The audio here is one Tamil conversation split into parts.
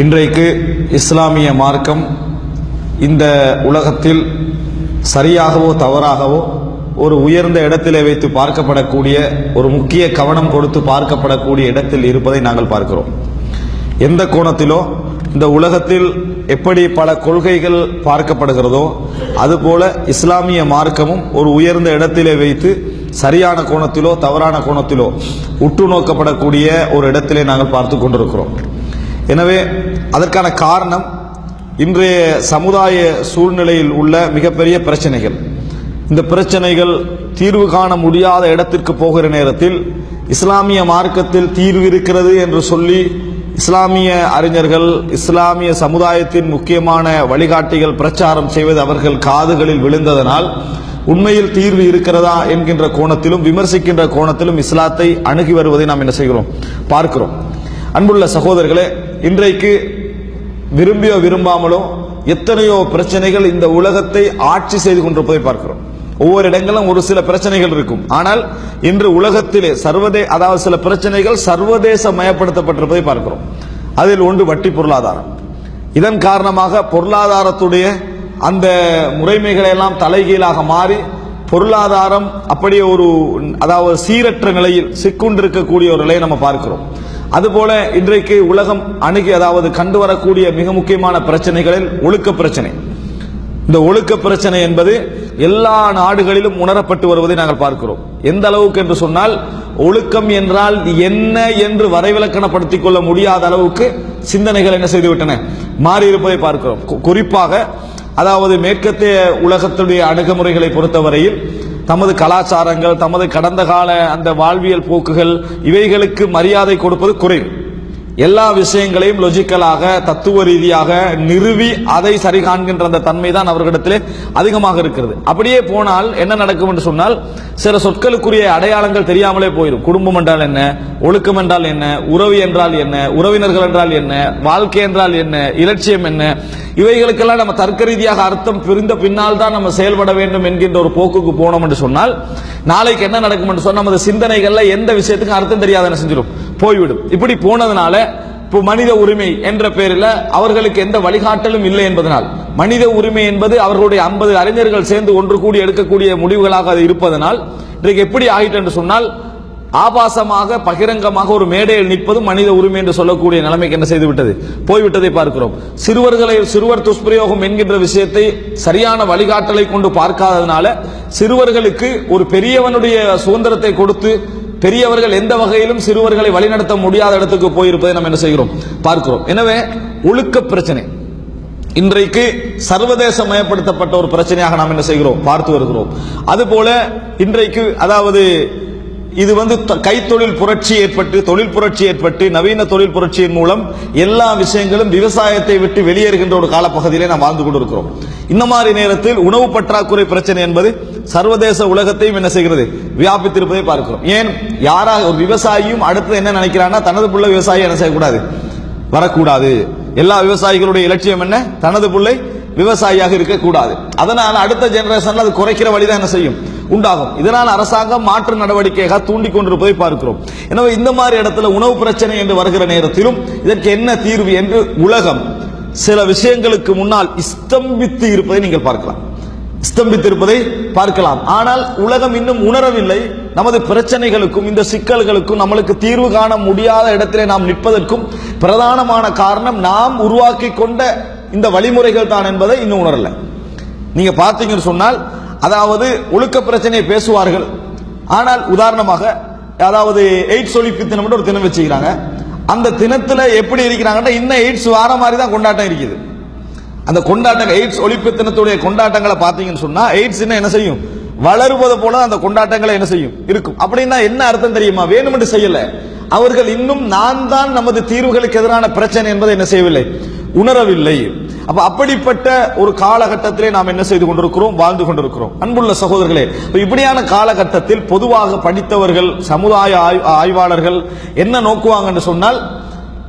இன்றைக்கு இஸ்லாமிய மார்க்கம் இந்த உலகத்தில் சரியாகவோ தவறாகவோ ஒரு உயர்ந்த இடத்திலே வைத்து பார்க்கப்படக்கூடிய ஒரு முக்கிய கவனம் கொடுத்து பார்க்கப்படக்கூடிய இடத்தில் இருப்பதை நாங்கள் பார்க்கிறோம். எந்த கோணத்திலோ இந்த உலகத்தில் எப்படி பல கொள்கைகள் பார்க்கப்படுகிறதோ அதுபோல இஸ்லாமிய மார்க்கமும் ஒரு உயர்ந்த இடத்திலே வைத்து சரியான கோணத்திலோ தவறான கோணத்திலோ உற்று நோக்கப்படக்கூடிய ஒரு இடத்திலே நாங்கள் பார்த்து கொண்டிருக்கிறோம். எனவே அதற்கான காரணம் இன்றைய சமுதாய சூழ்நிலையில் உள்ள மிகப்பெரிய பிரச்சனைகள். இந்த பிரச்சனைகள் தீர்வு காண முடியாத இடத்திற்கு போகிற நேரத்தில் இஸ்லாமிய மார்க்கத்தில் தீர்வு இருக்கிறது என்று சொல்லி இஸ்லாமிய அறிஞர்கள் இஸ்லாமிய சமுதாயத்தின் முக்கியமான வழிகாட்டிகள் பிரச்சாரம் செய்வது அவர்கள் காதுகளில் விழுந்ததனால் உண்மையில் தீர்வு இருக்கிறதா என்கின்ற கோணத்திலும் விமர்சிக்கின்ற கோணத்திலும் இஸ்லாத்தை அணுகி வருவதை நாம் என்ன செய்கிறோம்? பார்க்கிறோம். அன்புள்ள சகோதரர்களே இன்றைக்கு விரும்பியோ விரும்பாமலோ எத்தனையோ பிரச்சனைகள் இந்த உலகத்தை ஆட்சி செய்து கொண்டிருப்பதை பார்க்கிறோம். ஒவ்வொரு இடங்களும் ஒரு சில பிரச்சனைகள் இருக்கும். ஆனால் இன்று உலகத்திலே சர்வதே அதாவது சில பிரச்சனைகள் சர்வதேச மயப்படுத்தப்பட்டிருப்பதை பார்க்கிறோம். அதில் ஒன்று வட்டி பொருளாதாரம். இதன் காரணமாக பொருளாதாரத்துடைய அந்த முறைமைகளை எல்லாம் தலைகீழாக மாறி பொருளாதாரம் அப்படியே ஒரு அதாவது சீரற்ற நிலையில் சிக்குண்டிருக்கக்கூடிய ஒரு நிலையை நம்ம பார்க்கிறோம். அதுபோல இன்றைக்கு உலகம் அணுகி அதாவது கண்டு வரக்கூடிய மிக முக்கியமான பிரச்சனைகளில் ஒழுக்க பிரச்சனை. இந்த ஒழுக்க பிரச்சனை என்பது எல்லா நாடுகளிலும் உணரப்பட்டு வருவதை நாங்கள் பார்க்கிறோம். எந்த அளவுக்கு என்று சொன்னால் ஒழுக்கம் என்றால் என்ன என்று வரைவிலக்கணப்படுத்திக் கொள்ள முடியாத அளவுக்கு சிந்தனைகள் என்ன செய்துவிட்டன? மாறி இருப்பதை பார்க்கிறோம். குறிப்பாக அதாவது மேற்கத்திய உலகத்துடைய அணுகுமுறைகளை பொறுத்தவரையில் தமது கலாச்சாரங்கள் தமது கடந்த கால அந்த வாழ்வியல் போக்குகள் இவைகளுக்கு மரியாதை கொடுப்பது குறைவு. எல்லா விஷயங்களையும் லொஜிக்கலாக தத்துவ ரீதியாக நிறுவி அதை சரி காண்கின்ற அந்த தன்மை தான் அவர்களிடத்திலே அதிகமாக இருக்கிறது. அப்படியே போனால் என்ன நடக்கும் என்று சொன்னால் சில சொற்களுக்குரிய அடையாளங்கள் தெரியாமலே போயிடும் குடும்பம் என்றால் என்ன? ஒழுக்கம் என்றால் என்ன? உறவு என்றால் என்ன? உறவினர்கள் என்றால் என்ன? வாழ்க்கை என்றால் என்ன? இலட்சியம் என்ன? இவைகளுக்கெல்லாம் நம்ம தர்க்க ரீதியாக அர்த்தம் பிரிந்த பின்னால் தான் நம்ம செயல்பட வேண்டும் என்கின்ற ஒரு போக்குக்கு போனோம் என்று சொன்னால் நாளைக்கு என்ன நடக்கும் என்று சொன்னால் நமது சிந்தனைகள்ல எந்த விஷயத்துக்கும் அர்த்தம் தெரியாதன்னு செஞ்சிடும் போய்விடும். இப்படி போனதுனால இப்போ மனித உரிமை என்ற பெயரில் அவர்களுக்கு எந்த வழிகாட்டலும் இல்லை என்பதனால். மனித உரிமை என்பது அவர்களுடைய ஐம்பது அறிஞர்கள் சேர்ந்து ஒன்று கூடி எடுக்கக்கூடிய முடிவுகளாக அது இருப்பதனால் இன்றைக்கு எப்படி ஆகிட்டு என்று சொன்னால் ஆபாசமாக பகிரங்கமாக ஒரு மேடையில் நிற்பதும் மனித உரிமை என்று சொல்லக்கூடிய நிலைமைக்கு என்ன செய்துவிட்டது? போய்விட்டதை பார்க்கிறோம். சிறுவர்களை சிறுவர் துஷ்பிரயோகம் என்கின்ற விஷயத்தை சரியான வழிகாட்டலை கொண்டு பார்க்காததுனால சிறுவர்களுக்கு ஒரு பெரியவனுடைய சுதந்திரத்தை கொடுத்து பெரியவர்கள் எந்த வகையிலும் சிறுவர்களை வழிநடத்த முடியாத இடத்துக்கு போயிருப்பதை நம்ம என்ன செய்கிறோம்? பார்க்கிறோம். எனவே ஒழுக்க பிரச்சனை. இன்றைக்கு சர்வதேச மயப்படுத்தப்பட்ட ஒரு பிரச்சனையாக நாம் என்ன செய்கிறோம்? பார்த்து வருகிறோம். அதுபோல இன்றைக்கு அதாவது இது வந்து கைத்தொழில் புரட்சி ஏற்பட்டு தொழில் புரட்சி ஏற்பட்டு நவீன தொழில் புரட்சியின் மூலம் எல்லா விஷயங்களும் விவசாயத்தை விட்டு வெளியேறுகின்ற ஒரு காலப்பகுதியிலே நாம் வாழ்ந்து கொண்டிருக்கிறோம். இந்த மாதிரி நேரத்தில் உணவு பற்றாக்குறை பிரச்சனை என்பது சர்வதேச உலகத்தையும் என்ன செய்கிறது? வியாபித்திருப்பதை பார்க்கிறோம். ஏன்? யாராக ஒரு விவசாயியும் அடுத்து என்ன நினைக்கிறான்னா தனது பிள்ளை விவசாயி என்ன செய்யக்கூடாது? வரக்கூடாது. எல்லா விவசாயிகளுடைய இலட்சியம் என்ன? தனது பிள்ளை விவசாயியாக இருக்கக்கூடாது. அதனால் அடுத்த ஜெனரேஷன்ல அது குறைக்கிற வழிதான் என்ன செய்யும்? உண்டாகும். இதனால் அரசாங்கம் மாற்று நடவடிக்கையாக தூண்டிக் கொண்டிருப்பதை பார்க்கிறோம். எனவே இந்த மாதிரி இடத்துல உணவு பிரச்சனை என்று வருகிற நேரத்திலும் இதற்கு என்ன தீர்வு என்று உலகம் சில விஷயங்களுக்கு முன்னால் ஸ்தம்பித்து இருப்பதை நீங்கள் பார்க்கலாம். ஸ்தம்பித்திருப்பதை பார்க்கலாம். ஆனால் உலகம் இன்னும் உணரவில்லை. நமது பிரச்சனைகளுக்கும் இந்த சிக்கல்களுக்கும் நம்மளுக்கு தீர்வு காண முடியாத இடத்திலே நாம் நிற்பதற்கும் பிரதானமான காரணம் நாம் உருவாக்கி கொண்ட இந்த வழிமுறைகள் தான் என்பதை இன்னும் உணரல. நீங்க பார்த்தீங்கன்னு சொன்னால் அதாவது ஒழுக்க பிரச்சனையை பேசுவார்கள். ஆனால் உதாரணமாக அதாவது எய்ட்ஸ் ஒழிப்பு தினம் ஒரு தினம் வச்சுக்கிறாங்க. அந்த தினத்தில் எப்படி இருக்கிறாங்கன்னா இன்னும் எய்ட்ஸ் வார மாதிரி தான் கொண்டாட்டம் இருக்குது. அந்த கொண்டாட்டங்கள் எய்ட்ஸ் ஒழிப்பு தினத்துடைய கொண்டாட்டங்களை பார்த்தீங்கன்னு சொன்னால் எய்ட்ஸ் என்ன செய்யும்? வளருவது போல அந்த கொண்டாட்டங்களை என்ன செய்யும்? இருக்கும். அப்படின்னா என்ன அர்த்தம் தெரியுமா? வேணுமென்று செய்யல. அவர்கள் இன்னும் நான் தான் நமது தீர்வுகளுக்கு எதிரான பிரச்சனை என்பதை என்ன செய்யவில்லை? உணரவில்லை. அப்ப அப்படிப்பட்ட ஒரு காலகட்டத்திலே நாம் என்ன செய்து கொண்டிருக்கிறோம்? வாழ்ந்து கொண்டிருக்கிறோம். அன்புள்ள சகோதரர்களே இப்படியான காலகட்டத்தில் பொதுவாக படித்தவர்கள் சமுதாய ஆய்வாளர்கள் என்ன நோக்குவாங்கன்னு சொன்னால்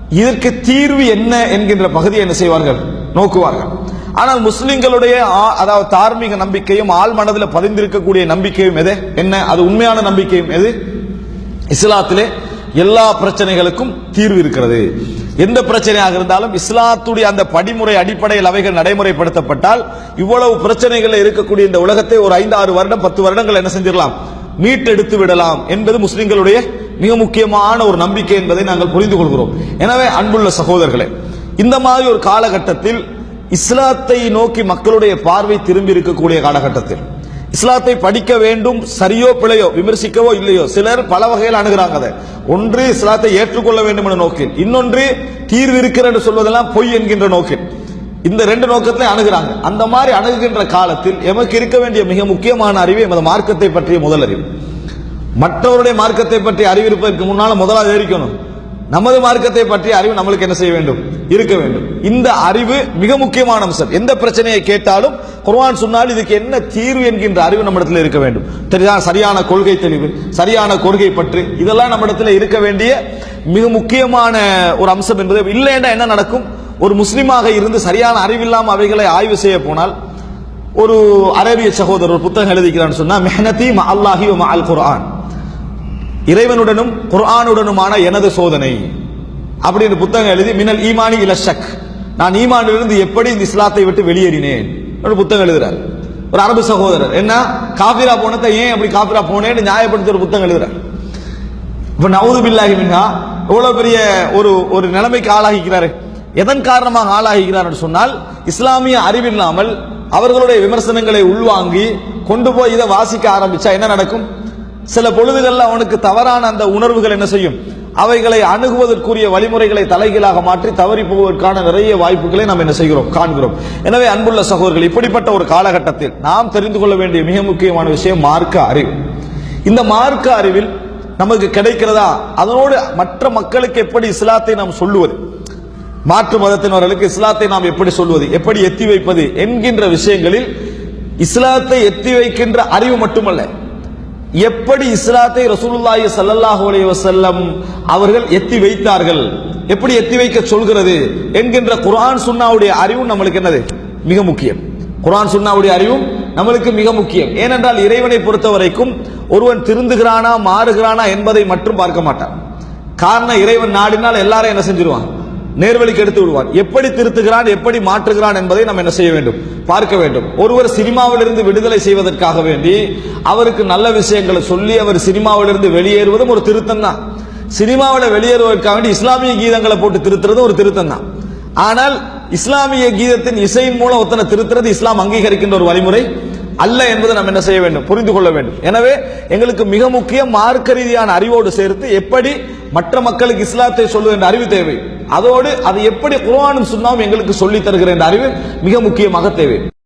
இதற்கு தீர்வு என்ன என்கின்ற பகுதியை என்ன செய்வார்கள்? நோக்குவார்கள். ஆனால் முஸ்லிம்களுடைய அதாவது தார்மீக நம்பிக்கையும் ஆள் மனதில் பதிந்திருக்கக்கூடிய நம்பிக்கையும் எது? என்ன? அது உண்மையான நம்பிக்கையும் எது? இஸ்லாத்திலே எல்லா பிரச்சனைகளுக்கும் தீர்வு இருக்கிறது. எந்த பிரச்சனையாக இருந்தாலும் இஸ்லாத்துடைய அந்த படிமுறை அடிப்படையில் அவைகள் நடைமுறைப்படுத்தப்பட்டால் இவ்வளவு பிரச்சனைகள் இருக்கக்கூடிய இந்த உலகத்தை ஒரு ஐந்து ஆறு வருடம் பத்து வருடங்கள் என்ன செஞ்சிடலாம்? மீட்டெடுத்து விடலாம் என்பது முஸ்லிம்களுடைய மிக முக்கியமான ஒரு நம்பிக்கை என்பதை நாங்கள் புரிந்து கொள்கிறோம். எனவே அன்புள்ள சகோதரர்களே இந்த மாதிரி ஒரு காலகட்டத்தில் இஸ்லாத்தை நோக்கி மக்களுடைய பார்வை திரும்பி இருக்கக்கூடிய காலகட்டத்தில் இஸ்லாத்தை படிக்க வேண்டும் சரியோ பிழையோ விமர்சிக்கவோ இல்லையோ சிலர் பல வகையில் அணுகிறாங்க அதை. ஒன்று இஸ்லாத்தை ஏற்றுக்கொள்ள வேண்டும் என்ற நோக்கில். இன்னொன்று தீர்வு இருக்கிற என்று சொல்வதெல்லாம் பொய் என்கின்ற நோக்கில். இந்த ரெண்டு நோக்கத்திலே அணுகிறாங்க. அந்த மாதிரி அணுகுகின்ற காலத்தில் எமக்கு இருக்க வேண்டிய மிக முக்கியமான அறிவு எமது மார்க்கத்தை பற்றிய முதல் அறிவு. மற்றவருடைய மார்க்கத்தை பற்றி அறிவிருப்பதற்கு முன்னால் முதலாக இருக்கணும் நமது மார்க்கத்தை பற்றிய அறிவு நம்மளுக்கு என்ன செய்ய வேண்டும்? இருக்க வேண்டும். இந்த அறிவு மிக முக்கியமான அம்சம். எந்த பிரச்சனையை கேட்டாலும் குர்ஆன் சொன்னால் இதுக்கு என்ன தீர்வு என்கின்ற அறிவு நம்மிடத்தில் இருக்க வேண்டும். தெரியா சரியான கொள்கை தெளிவு சரியான கொள்கை பற்று இதெல்லாம் நம்மிடத்தில் இருக்க வேண்டிய மிக முக்கியமான ஒரு அம்சம் என்பது இல்லைன்னா என்ன நடக்கும்? ஒரு முஸ்லீமாக இருந்து சரியான அறிவில்லாம அவைகளை ஆய்வு செய்ய போனால் ஒரு அரேபிய சகோதரர் ஒரு புத்தகம் எழுதிக்கிறான்னு சொன்னா மெஹனதி ம அல்லாஹி மா அல் குர்ஆன். இறைவனுடனும் குர்ஆனுடனுமான எனது சோதனை. அப்படின்னு புத்தகம் எழுதி மினல் ஈமானி இல ஷக் நான் ஈமானிலிருந்து எப்படி இந்த இஸ்லாத்தை விட்டு வெளியேறினேன்? ஒரு புத்தகம் எழுதுறார். ஒரு அரபு சகோதரர். என்ன? காபிரா போனதை ஏன் அப்படி காபிரா போனேன்னு நியாயப்படுத்தி ஒரு புத்தகம் எழுதுறார். இப்ப நவுது பில்லாகி மின்னா எவ்வளவு பெரிய ஒரு ஒரு நிலைமைக்கு ஆளாகிக்கிறாரு. எதன் காரணமாக ஆளாகிக்கிறார் என்று சொன்னால் இஸ்லாமிய அறிவில்லாமல் அவர்களுடைய விமர்சனங்களை உள்வாங்கி கொண்டு போய் இதை வாசிக்க ஆரம்பிச்சா என்ன நடக்கும்? சில பொழுதுகள்ல அவனுக்கு தவறான அந்த உணர்வுகள் என்ன செய்யும்? அவைகளை அணுகுவதற்குரிய வழிமுறைகளை தலைகீழாக மாற்றி தவறி போவதற்கான நிறைய வாய்ப்புகளை நாம் என்ன செய்கிறோம்? காண்கிறோம். எனவே அன்புள்ள சகோதரர்கள் இப்படிப்பட்ட ஒரு காலகட்டத்தில் நாம் தெரிந்து கொள்ள வேண்டிய மிக முக்கியமான விஷயம் மார்க்க அறிவு. இந்த மார்க்க அறிவில் நமக்கு கிடைக்கிறதா? அதனோடு மற்ற மக்களுக்கு எப்படி இஸ்லாத்தை நாம் சொல்லுவது? மாற்று மதத்தினர்களுக்கு இஸ்லாத்தை நாம் எப்படி சொல்வது எப்படி எத்தி வைப்பது? என்கின்ற விஷயங்களில் இஸ்லாத்தை எத்தி வைக்கின்ற அறிவு மட்டுமல்ல. எப்படி இஸ்லாத்தை ரசூலுல்லாஹி ஸல்லல்லாஹு அலைஹி வஸல்லம் அவர்கள் எத்தி வைத்தார்கள்? எப்படி எத்தி வைக்க சொல்கிறது? என்கின்ற குர்ஆன் சுன்னாவுடைய அறிவும் நம்மளுக்கு என்னது? மிக முக்கியம். குர்ஆன் சுன்னாவுடைய அறிவும் நம்மளுக்கு மிக முக்கியம். ஏனென்றால் இறைவனை பொறுத்த வரைக்கும் ஒருவன் திருந்துகிறானா மாறுகிறானா என்பதை மட்டும் பார்க்க மாட்டான். காரணம் இறைவன் நாடினால் எல்லாரும் என்ன செஞ்சிருவான் நேர்வழிக்கு எடுத்து விடுவான் எப்படி திருத்துகிறான் எப்படி மாற்றுகிறான் என்பதை நம்ம என்ன செய்ய வேண்டும்? பார்க்க வேண்டும். ஒருவர் சினிமாவிலிருந்து விடுதலை செய்வதற்காக வேண்டி அவருக்கு நல்ல விஷயங்களை சொல்லி அவர் சினிமாவிலிருந்து வெளியேறுவதும் ஒரு திருத்தம் தான் சினிமாவில் வெளியேறுவதற்காக வேண்டி இஸ்லாமிய கீதங்களை போட்டு திருத்துறது ஒரு திருத்தம் தான் ஆனால் இஸ்லாமிய கீதத்தின் இசையின் மூலம் ஒத்தனை திருத்துறது இஸ்லாம் அங்கீகரிக்கின்ற ஒரு வழிமுறை. அல்ல என்பதை நாம் என்ன செய்ய வேண்டும்? புரிந்து கொள்ள வேண்டும். எனவே எங்களுக்கு மிக முக்கிய மார்க்க ரீதியான அறிவோடு சேர்த்து எப்படி மற்ற மக்களுக்கு இஸ்லாத்தை சொல்லுகின்ற அறிவு தேவை. அதோடு அது எப்படி குரானும் சுன்னாவும் எங்களுக்கு சொல்லித் தருகிற அறிவு மிக முக்கியமாக தேவை.